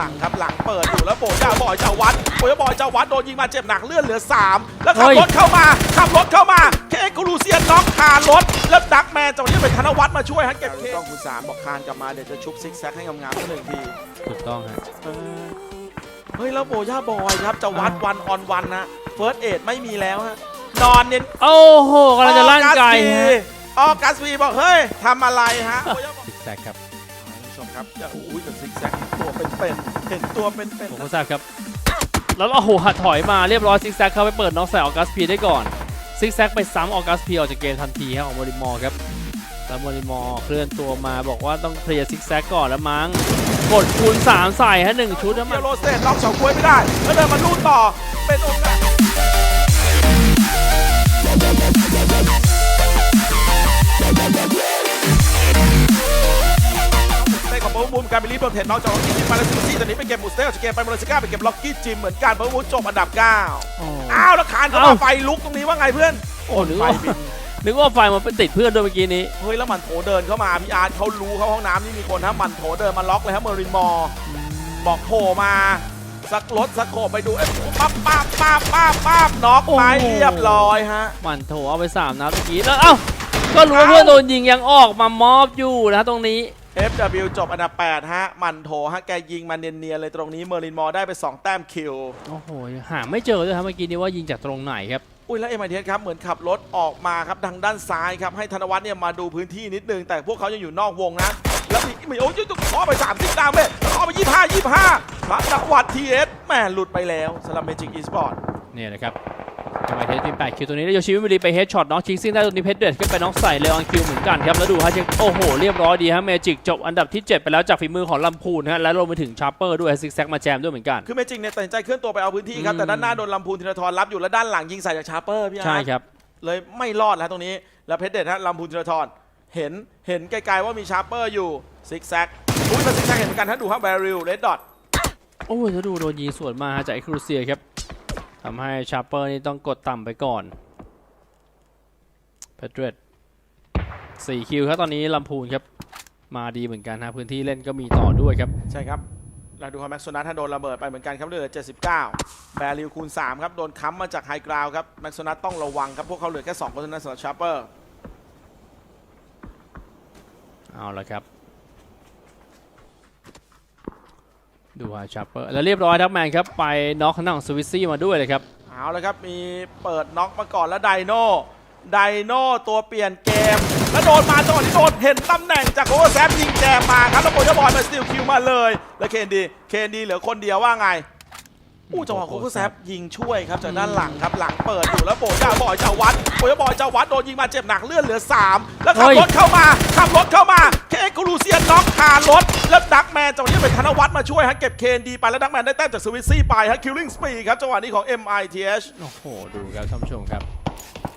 หลังครับหลังเปิดอยู่แล้วโบยาบอยจะวัดโบยาบอยจะวัดโดนยิงมาเจ็บหนักเลือดเหลือ 3 แล้วขับเฮ้ยรถเข้ามาขับรถเข้ามาเคเอ็กซ์ลูเซียนน็อกคารถ แล้วดักแมนจังหวะนี้เป็นธนวัฒน์มาช่วยฮะเก็บเคต้องคุณสามบอกคานกลับมาเดี๋ยวจะชุบซิกแซกให้งามๆสักหนึ่งทีถูกต้องฮะเออเฮ้ยแล้วโบย่าบอยครับจะวัดวันออนวันนะเฟิร์สเอดไม่มีแล้วฮะนอนเน้นโอ้โหกำลังจะลั่นไกลฮะออกัสวีบอกเฮ้ยทำอะไรฮะโบย่าบอยซิกแซกครับท่านผู้ชมครับจะอุ้ยกับซิกแซกตัว เป็นๆเห็นตัวเป็นผมๆก็ทราบครับ แล้วโอ้โหหัดถอยมาเรียบร้อยซิกแซกเข้าไปเปิดน็อกใส่ออกัสพีได้ก่อนซิกแซกไปซ้ำออกัสพีออกจากเกมทันทีครับของโมริมอร์ครับแล้วโมริมอร์เคลื่อนตัวมาบอกว่าต้องเคลียร์ซิกแซกก่อนแล้วมั้งกดคูณ3ใส่ฮะหนึ่งชุดแล้วเดีมัยนโรเซตล็อกเสากล้วยไม่ได้ แล้วเดินมาลูดต่อเป็นโอกาส องเบอร์บูมการบิลลี่เบิร์เทนนอกจากล็อกกี้จิมมาแล้วซิมซี่ตอนนี้ไปเก็บมูสเตอร์จากเกมไปมาเลเซียไปเก็บล็อกกี้จิมเหมือนกันเบอร์บูมจบอันดับ9โอ้อ้าวแล้วคานเข้ามาเอ้าไฟลุกตรงนี้ว่าไงเพื่อนโอ้นึกไฟว่าบินนึกว่าไฟมันไปติดเพื่อนด้วยเมื่อกี้นี้ เฮ้ย แล้วมันโถเดินเข้ามา พี่อาร์ตเขารู้เขาห้องน้ำนี่มีคนฮะมันโถเดินมาล็อกเลยฮะเมอรินมอร์บอกโผล่มา สักรถสักโขบไปดูเอ๊ะปั๊บปั๊บปั๊บปั๊บปั๊บน็อกไปโอ้โหเรียบร้อยฮะ มันโถเอาไป3นัดเมื่อกี้แล้วเอ้าก็รู้ว่าเพื่อนโดนยิงยังออกมามอบอยู่นะตรงนี้ FW จบอันดับ8ฮะ มันโถฮะ แกยิงมาเนียนๆเลยตรงนี้เมอร์ลินมอร์ได้ไป 2 แต้มคิว โอ้โห หาไม่เจอด้วยครับเมื่อกี้นี้ว่ายิงจากตรงไหนครับ อุ้ยแล้วเอ็มไอเทสครับเหมือนขับรถออกมาครับทางด้านซ้ายครับ ให้ธนวัฒน์เนี่ยมาดูพื้นที่นิดนึง แต่พวกเขายังอยู่นอกวงนะ แล้วมีมีโอ้ยต้องขอไป 3 0ดาวเมจขอไป 25 25พระนวัฒน์ทีเอสแหม่หลุดไปแล้วสำหรับเมจิกอีสปอร์ตเนี่ยนะครับ ทำไมเทสทีม8คิวตัวนี้แล้วโยชิมิบุรีไปเฮดช็อตน็อกชิงซิ่งได้ตัวนี้เพชรเดือดขึ้นไปน็อกใส่เลออนคิวเหมือนกันครับแล้วดูฮะยังโอ้โหเรียบร้อยดีฮะเมจิกจบอันดับที่ 7 ไปแล้วจากฝีมือของลำพูนฮะและรวมไปถึงชาร์เปอร์ด้วยซิกแซกมาแจมด้วยเหมือนกันคือเมจิกเนี่ยตัดสินใจเคลื่อนตัวไปเอาพื้นที่ครับอืมแต่ด้านหน้าโดนลำพูนธีรทรรับอยู่และด้านหลังยิงใส่จากชาร์เปอร์พี่อาร์ตใช่ครับเลยไม่รอดแล้วตรงนี้แล้วเพชรเด็ดฮะลำพูนธีรทรเห็นเห็นไกลๆว่ามีชาร์เปอร์อยู่ซิกแซกอุ้ยมันซิกแซกเห็นเหมือนกันถ้าดูฮะแบริลเรดดอทโอ้ยแล้วดูโดนยิงสวนมาฮะจากไอครูเซียครับ ทำให้ชาร์เปอร์นี่ต้องกดต่ำไปก่อนเพชรเดือด4คิวครับตอนนี้ลำพูนครับ มาดีเหมือนกันฮะพื้นที่เล่นก็มีต่อด้วยครับ ใช่ครับเราดูฮะแม็กซ์โซนัทถ้าโดนระเบิดไปเหมือนกันครับเหลือ 79 แบริลคูณ 3 ครับ โดนค้ำมาจากไฮกราวครับ แม็กซ์โซนัทต้องระวังครับ พวกเขาเหลือแค่ 2 คนเท่านั้นสำหรับชาร์เปอร์ เอาละครับ ดูฮาชาร์เปอร์แล้วเรียบร้อยครับแมนครับ ไปน็อกข้างหน้าของสวิซซี่มาด้วยเลยครับ เอาละครับ มีเปิดน็อกมาก่อนแล้วไดโน่ไดโน่ตัวเปลี่ยนเกม แล้วโดนมาจังหวะนี้โดนเห็นตำแหน่งจากโอเวอร์แซฟยิงแจมมาครับแล้วโปรเจบอยมาสติลคิวมาเลย แล้วเคนดีเคนดีเหลือคนเดียวว่าไง อู้จังหวะโอเวอร์แซฟยิงช่วยครับจากด้านหลังครับหลังเปิดอยู่แล้วโบยาบอยจะวัดโบยาบอยจะวัดโดนยิงมาเจ็บหนักเลือดเหลือ 3 แล้วขับเฮ้ยรถเข้ามาขับรถเข้ามาเคเอ็กซ์ลูเซียนน็อกคารถ แล้วดักแมนจังหวะนี้เป็นธนวัฒน์มาช่วยฮะเก็บเคนดีไปแล้วดักแมนได้แต้มจากสวิซซี่ไปฮะคิลลิ่งสปีดครับจังหวะนี้ของ MITH โอ้โหดูครับท่านผู้ชมครับ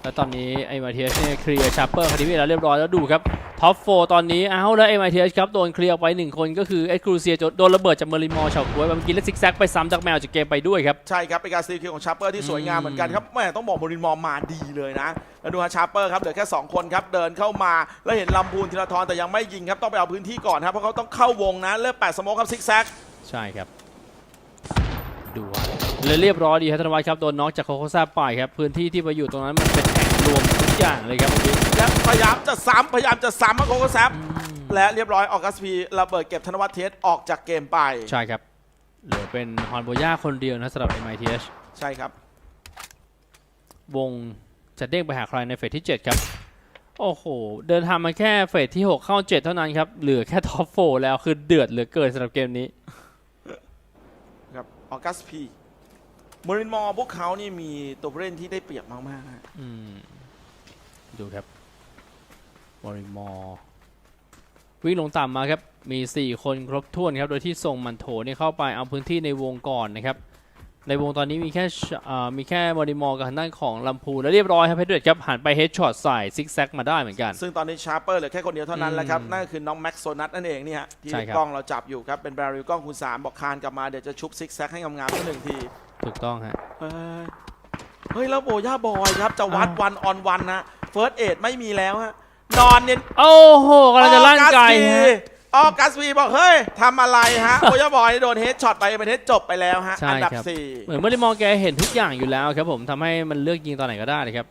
แล้วตอนนี้ไอ้มาเทียสเนี่ยเคลียร์ชาร์เปอร์คดีไปแล้วเรียบร้อยแล้วดูครับท็อปโฟตอนนี้ เอาแล้วไอ้มาเทียสครับ โดนเคลียร์ออกไปหนึ่งคนก็คือไอ้ครูเซียโดนระเบิดจากเมอริมอร์เฉาก้วยเมื่อกี้แล้วซิกแซกไปซ้ำจากแมวจากเกมไปด้วยครับ ใช่ครับ เป็นการสตีลคิวของชาร์เปอร์ที่สวยงามเหมือนกันครับแม่ต้องบอกโมรินมอร์มาดีเลยนะ แล้วดูฮะชาร์เปอร์ครับเหลือแค่ 2 คนครับเดินเข้ามาแล้วเห็นลำพูนธีรทรแต่ยังไม่ยิงครับต้องไปเอาพื้นที่ก่อนครับเพราะเขาต้องเข้าวงนะเลือกแปดสโมคครับซิกแซกใช่ครับดูฮะเลยเรียบร้อยดีครับธนวัฒน์ครับโดนน็อกจากโคโคซ่าไปครับพื้นที่ที่ไปอยู่ตรงนั้นมันเป็นแห่งรวมทุก อย่างเลยครับเมื่อกี้และพยายามจะซ้ำพยายามจะซ้ำมาโคโคแซฟและเรียบร้อยออกัสพีระเบิดเก็บธนวัฒน์เทสออกจากเกมไป ใช่ครับ เหลือเป็นฮอนโบย่าคนเดียวนะสำหรับ MITH ใช่ครับ วงจะเด้งไปหาใครในเฟสที่ 7 ครับ โอ้โห เดินทางมาแค่เฟสที่ 6 เข้า 7 เท่านั้นครับ เหลือแค่ท็อปโฟแล้วคือเดือดเหลือเกินสำหรับเกมนี้ ครับออกัสพีโมรินมอร์พวกเขานี่มีตัวผู้เล่นที่ได้เปรียบมากๆฮะอืม ดูครับวอริมอร์วิ่งลงต่ำมาครับ มี 4 คนครบถ้วนครับ โดยที่ส่งมันโถนี่เข้าไปเอาพื้นที่ในวงก่อนนะครับ ในวงตอนนี้มีแค่ชอ่ามีแค่วอริมอร์กับทางด้านของลำพูนแล้วเรียบร้อยครับเพชรเดือดครับหันไปเฮดช็อตใส่ซิกแซกมาได้เหมือนกัน ซึ่งตอนนี้ชาร์เปอร์เหลือแค่คนเดียวเท่านั้นแล้วครับอืมนั่นก็คือน้องแม็กซ์โซนัทนั่นเองนี่ฮะที่ใช่ครับกล้องเราจับอยู่ครับ เป็นแบริลกล้องคูณ3บอกคานกลับมาเดี๋ยวจะชุบซิกแซกให้งามๆสักหนึ่งที ถูกต้องฮะเฮ้ยเฮ้ยแล้วโบย่าบอยครับจะวัดอ้าววันออนวันนะ เฟิร์สเอดไม่มีแล้วฮะนอนเน้นโอ้โหกำลังจะลั่นไกลออกัสฮะพีออกัสวีบอกเฮ้ยทำอะไรฮะ โอยบอยโดนเฮดช็อตไปเป็นเฮดจบไปแล้วฮะ ใช่อันดับครับ สี่เหมือนเมื่อได้มองแกเห็นทุกอย่างอยู่แล้วครับผมทำให้มันเลือกยิงตอนไหนก็ได้เลยครับ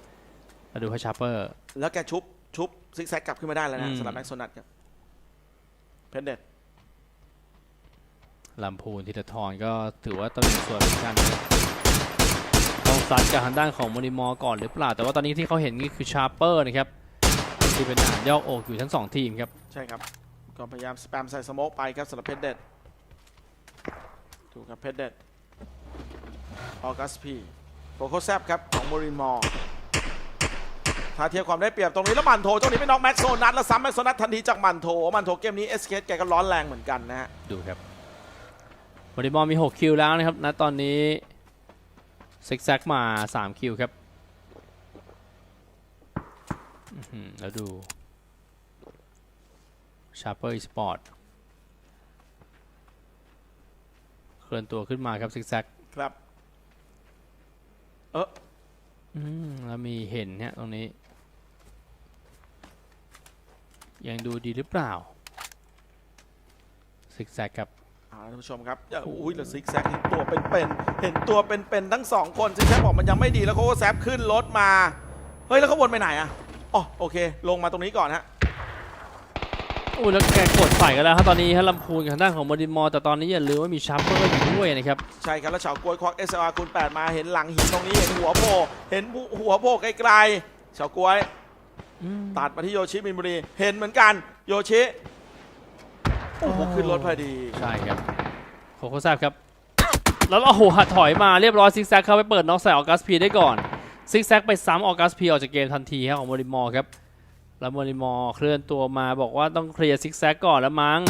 มาดูพชาร์เปอร์ แล้วแกชุบชุบซิกแซกกลับขึ้นมาได้แล้วนะอืม สำหรับแม็กโซนัทครับเพนเดตลำพูนธีรทรก็ถือว่าต้องมีส่วนเหมือนกันนะครับ ต้องซัดกับทางด้านของมอนิมอร์ก่อนหรือเปล่า แต่ว่าตอนนี้ที่เขาเห็นนี่คือชาร์เปอร์นะครับที่เป็นอาหารย่ออกอยู่ทั้งสองทีมครับ ใช่ครับ ก็พยายามสแปมใส่สโมกไปครับสำหรับเพนเดตถูกครับเพนเดตออกัสพีโปโคแซบครับของโมรินมอร์ถ้าเทียบความได้เปรียบตรงนี้แล้วมันโถตรงนี้ไปน็อกแม็กโซนัทแล้วซ้ำแม็กโซนัททันทีจากมันโถมันโถเกมนี้เอสเคแกก็ร้อนแรงเหมือนกันนะฮะ ดูครับมอนิมอร์มี 6 คิวแล้วนะครับณตอนนี้ ซิกแซกมา 3 คิวครับอื้อหือแล้วดูชาร์เปอร์อีสปอร์ตเคลื่อนตัวขึ้นมาครับซิกแซกครับเอออืมแล้วมีเห็นเนี่ยตรงนี้ ยังดูดีหรือเปล่าซิกแซกครับเอาละ ท่านผู้ชมครับอย่าอุ้ยแล้วซิกแซกเห็นตัวเป็นๆเห็นตัวเป็นๆทั้งสองคนซิกแซกบอกมันยังไม่ดีแล้วเขาก็แซบขึ้นรถมา เฮ้ยแล้วเขาวนไปไหนอะอ๋อโอเค ลงมาตรงนี้ก่อนฮะโอ้ยแล้วแกกดใส่กันแล้วครับตอนนี้ฮะลำพูนกับทางด้านของมอดินมอร์แต่ตอนนี้อย่าลืมว่ามีชาร์เปอร์อยู่ด้วยนะครับ ใช่ครับ แล้วเฉากล้วยควัก SLR คูณ8มาเห็นหลังหินตรงนี้เห็นหัวโผล่เห็นหัวโผล่ไกลๆเฉากล้วยตัดมาที่โยชิมินบุรี เห็นเหมือนกันโยชิ โอ้โหขึ้นรถพอดีใช่ครับโคโคแซบครับ แล้วโอ้โหหัดถอยมาเรียบร้อยซิกแซกเข้าไปเปิดน็อกใส่ออกัสพีได้ก่อนซิกแซกไปซ้ำออกัสพีออกจากเกมทันทีครับของมอริมอครับแล้วมอริมอเคลื่อนตัวมาบอกว่าต้องเคลียร์ซิกแซกก่อนแล้วมั้ง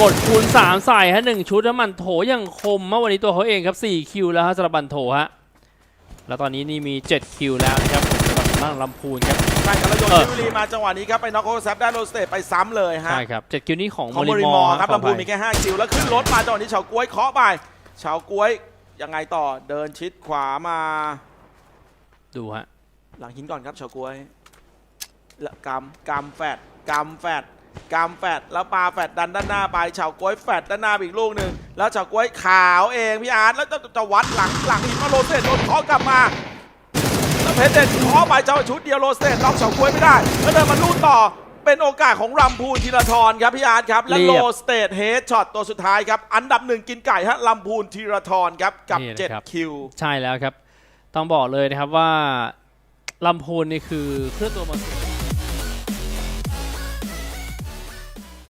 กดคูณ3ใส่ฮะหนึ่งชุดแล้วมันโถยังคมเมื่อวันนี้ตัวเขาเองครับ4คิวแล้วฮะสำหรับบันโถฮะแล้วตอนนี้นี่มี7คิวแล้วนะครับ บบ้านลำพูนครับ ใช่ครับแล้วโยเอชิอมินบุรีมาจังหวะนี้ครับไปน็อกโคแซบได้โรสเตทไปซ้ำเลยฮะใช่ครับ7คิวนี้ของของมโมอริริมมออร์ร์ครับขอลำพูนไปมีแค่5คิวแล้วขึ้นรถมาจังหวะนี้เฉาก้วยเคาะไปเฉาก้วยยังไงต่อเดินชิดขวามา ดูฮะ หลังหินก่อนครับเฉาก้วยแล้วกำกำแฟดกำแฟดกำแฟดแล้วปาแฟดดันด้านหน้าไปเฉาก้วยแฟดด้านหน้าไปอีกลูกหนึ่งแล้วเฉาก้วยขาวเองพี่อาร์ตแล้วจะจะวัดหลังหลังหินมาโรเซตโดนเคาะกลับมาแล้ว เพชรเด็ดเคาะไปเจ้าชุดเดียวโรเซตล็อกเฉาก้วยไม่ได้แล้วเดินมาลู่ต่อเป็นโอกาสของรำพูนธีรทรครับพี่อาร์ตครับ และเรีโลยบสเตทเฮดช็อตตัวสุดท้ายครับ อันดับหนึ่งกินไก่ฮะลำพูนธีรทรครับกับนี่นะครับ 7 คิว ใช่แล้วครับ ต้องบอกเลยนะครับว่าลำพูนนี่คือเคลื่อนตัวมาสูง